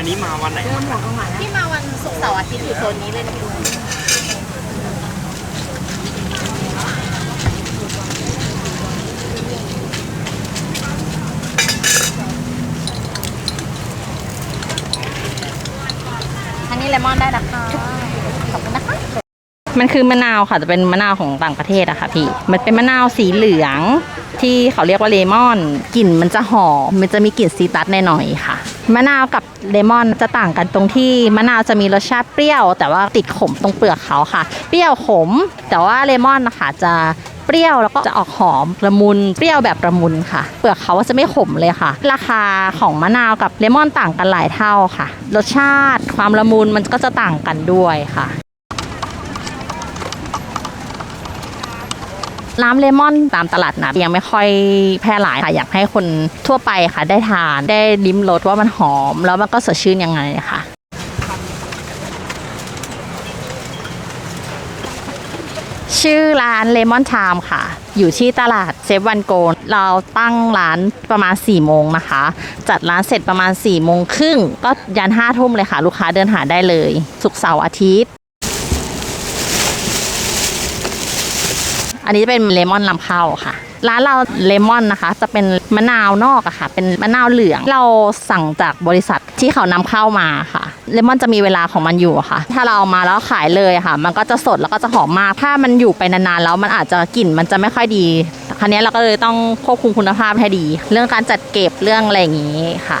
อันนี้มาวันไหนที่มาวันศุกร์เสาร์อาทิตย์อยู่โซนนี้เลยนะพี่อันนี้เลมอนได้นะคะขอบคุณนะคะ มันคือมะนาวค่ะจะเป็นมะนาวของต่างประเทศอะค่ะพี่ มันเป็นมะนาวสีเหลือง ที่เขาเรียกว่าเลมอนกลิ่นมันจะหอมมันจะมีกลิ่นซีตัสหน่อยๆค่ะ มะนาวกับเลมอนจะต่างกันตรงที่มะนาวจะมีรสชาติเปรี้ยว แต่ว่าติดขมตรงเปลือกเขาค่ะ เปรี้ยวขม แต่ว่าเลมอนนะคะจะเปรี้ยวแล้วก็จะออกหอมละมุนเปรี้ยวแบบละมุนค่ะ เปลือกเขาจะไม่ขมเลยค่ะ ราคาของมะนาวกับเลมอนต่างกันหลายเท่าค่ะ รสชาติความละมุนมันก็จะต่างกันด้วยค่ะ น้ำเลมอนตามตลาดนัดยังไม่ค่อยแพร่หลายค่ะอยากให้คนทั่วไปค่ะได้ทานได้ลิ้มรสว่ามันหอม แล้วมันก็สดชื่นยังไงค่ะชื่อร้านเลมอนชามค่ะ อยู่ที่ตลาดเซฟวันโกเราตั้งร้านประมาณ4ี่โมงนะคะ จัดร้านเสร็จประมาณ4ี่โมงครึ่งก็ยันห้าทุ่มเลยค่ะ ลูกค้าเดินหาได้เลย สุกเสาร์อาทิตย์ อันนี้จะเป็นเลมอนลำเข้าค่ะ ร้านเราเลมอนนะคะ จะเป็นมะนาวนอกอะค่ะ เป็นมะนาวเหลือง เราสั่งจากบริษัทที่เขานำเข้ามาค่ะ เลมอนจะมีเวลาของมันอยู่ค่ะ ถ้าเราเอามาแล้วขายเลยค่ะ มันก็จะสดแล้วก็จะหอมมาก ถ้ามันอยู่ไปนานๆแล้วมันอาจจะกลิ่นมันจะไม่ค่อยดีคราวนี้เราก็เลยต้องควบคุมคุณภาพให้ดี เรื่องการจัดเก็บเรื่องอะไรอย่างนี้ค่ะ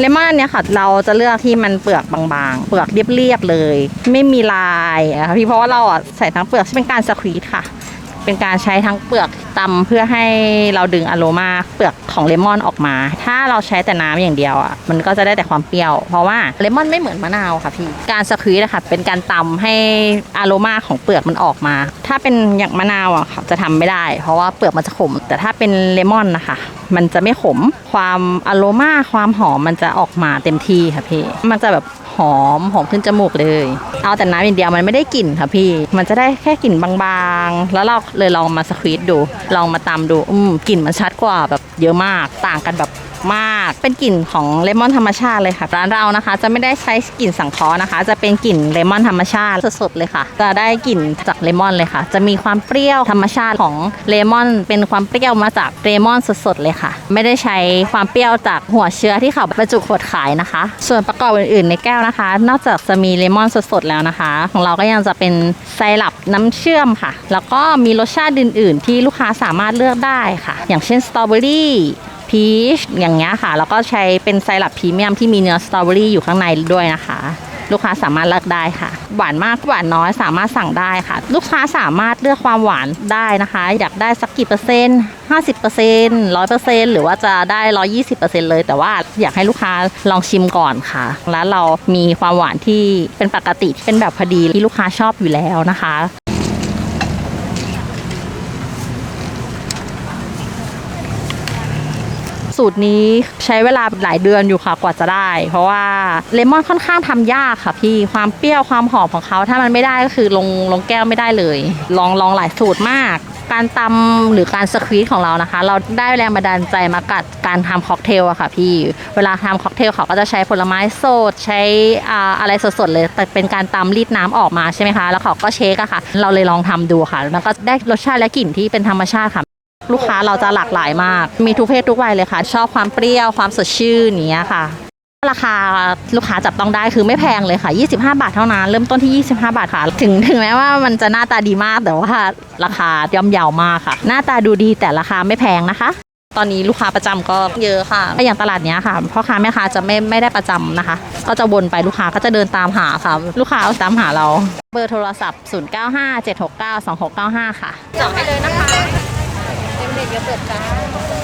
เลมอนอันเนี่ยค่ะ เราจะเลือกที่มันเปลือกบางๆ เปลือกเรียบๆเลย ไม่มีลายนะคะพี่เพราะว่าเราอะใส่ทั้งเปลือกเป็นการสควีทค่ะ เป็นการใช้ทั้งเปลือกตำเพื่อให้เราดึงอโรมาเปลือกของเลมอนออกมา ถ้าเราใช้แต่น้ำอย่างเดียวอะมันก็จะได้แต่ความเปรี้ยว เพราะว่าเลมอนไม่เหมือนมะนาวค่ะพี่การสควีตอะคะเป็นการตำให้อโรมาของเปลือกมันออกมา ถ้าเป็นอย่างมะนาวอะค่ะจะทำไม่ได้ เพราะว่าเปลือกมันจะขม แต่ถ้าเป็นเลมอนนะคะ มันจะไม่ขมความอโรมาความหอมมันจะออกมาเต็มที่ค่ะพี่มันจะแบบ หอมหอมขึ้นจมูกเลย เอาแต่น้ำอย่างเดียวมันไม่ได้กลิ่นค่ะพี่ มันจะได้แค่กลิ่นบางๆ แล้วเราเลยลองมาสควีตดู ลองมาตามดู อืมกลิ่นมันชัดกว่าแบบเยอะมาก ต่างกันแบบ มาก เป็นกลิ่นของเลมอนธรรมชาติเลยค่ะ ร้านเรานะคะ จะไม่ได้ใช้กลิ่นสังเคราะห์นะคะ จะเป็นกลิ่นเลมอนธรรมชาติสดๆเลยค่ะ จะได้กลิ่นจากเลมอนเลยค่ะ จะมีความเปรี้ยวธรรมชาติของเลมอน เป็นความเปรี้ยวมาจากเลมอนสดๆเลยค่ะ ไม่ได้ใช้ความเปรี้ยวจากหัวเชื้อที่เขาบรรจุขวดขายนะคะ ส่วนประกอบอื่นๆในแก้วนะคะ นอกจากจะมีเลมอนสดๆแล้วนะคะ ของเราก็ยังจะเป็นไซรัปน้ำเชื่อมค่ะ แล้วก็มีรสชาติอื่น ๆ ที่ลูกค้าสามารถเลือกได้ค่ะ อย่างเช่นสตรอเบอรี่ พีชอย่างเงี้ยค่ะ แล้วก็ใช้เป็นไซรัปพรีเมียมที่มีเนื้อสตรอเบอรี่อยู่ข้างในด้วยนะคะ ลูกค้าสามารถเลือกได้ค่ะ หวานมากหวานน้อยสามารถสั่งได้ค่ะ ลูกค้าสามารถเลือกความหวานได้นะคะ อยากได้สักกี่เปอร์เซ็นต์50เปอร์เซ็นต์ร้อยเปอร์เซ็นต์หรือว่าจะได้120เปอร์เซ็นต์เลย แต่ว่าอยากให้ลูกค้าลองชิมก่อนค่ะ แล้วเรามีความหวานที่เป็นปกติเป็นแบบพอดีที่ลูกค้าชอบอยู่แล้วนะคะ สูตรนี้ใช้เวลาหลายเดือนอยู่ค่ะกว่าจะได้ เพราะว่าเลมอนค่อนข้างทำยากค่ะพี่ความเปรี้ยวความหอมของเขาถ้ามันไม่ได้ก็คือลงลงแก้วไม่ได้เลย ลองลองหลายสูตรมาก การตำหรือการสควีตของเรานะคะ เราได้แรงบันดาลใจมากัดการทำค็อกเทลอะค่ะพี่เวลาทำค็อกเทลเขาก็จะใช้ผลไม้สดใช้อ่าอะไรสดๆเลย แต่เป็นการตำรีดน้ำออกมาใช่ไหมคะ แล้วเขาก็เชคอะค่ะ เราเลยลองทำดูค่ะแล้วก็ได้รสชาติและกลิ่นที่เป็นธรรมชาติค่ะ ลูกค้าเราจะหลากหลายมาก มีทุกเพศทุกวัยเลยค่ะ ชอบความเปรี้ยวความสดชื่นอย่างเนี้ยค่ะ ราคาลูกค้าจับต้องได้คือไม่แพงเลยค่ะ 25 บาทเท่านั้น เริ่มต้นที่ 25 บาทค่ะ ถึงถึงแม้ว่ามันจะหน้าตาดีมากแต่ว่าราคาย่อมเยาวมากค่ะ หน้าตาดูดีแต่ราคาไม่แพงนะคะตอนนี้ลูกค้าประจำก็เยอะค่ะก็อย่างตลาดเนี้ยค่ะพ่อค้าแม่ค้าจะไม่ไม่ได้ประจำนะคะ ก็จะวนไปลูกค้าก็จะเดินตามหาค่ะ ลูกค้าตามหาเรา เบอร์โทรศัพท์ 0957692695 ค่ะจองให้เลยนะคะ ด็กอย่าเปิดจ้า